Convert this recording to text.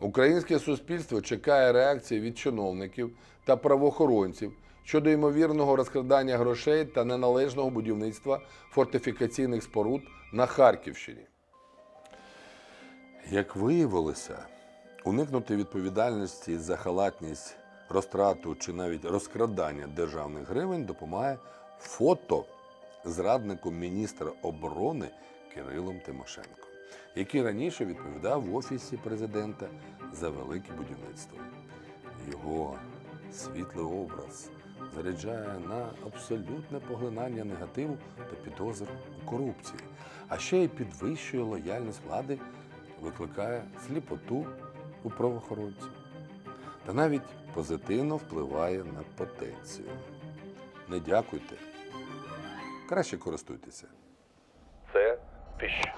Українське суспільство чекає реакції від чиновників та правоохоронців щодо ймовірного розкрадання грошей та неналежного будівництва фортифікаційних споруд на Харківщині. Як виявилося, уникнути відповідальності за халатність, розтрату чи навіть розкрадання державних гривень допомагає фото зраднику міністра оборони Кирилом Тимошенко, який раніше відповідав в офісі президента за велике будівництво. Його світлий образ заряджає на абсолютне поглинання негативу та підозр у корупції, а ще й підвищує лояльність влади, викликає сліпоту у правоохоронців та навіть позитивно впливає на потенцію. Не дякуйте, краще користуйтеся. Це Fish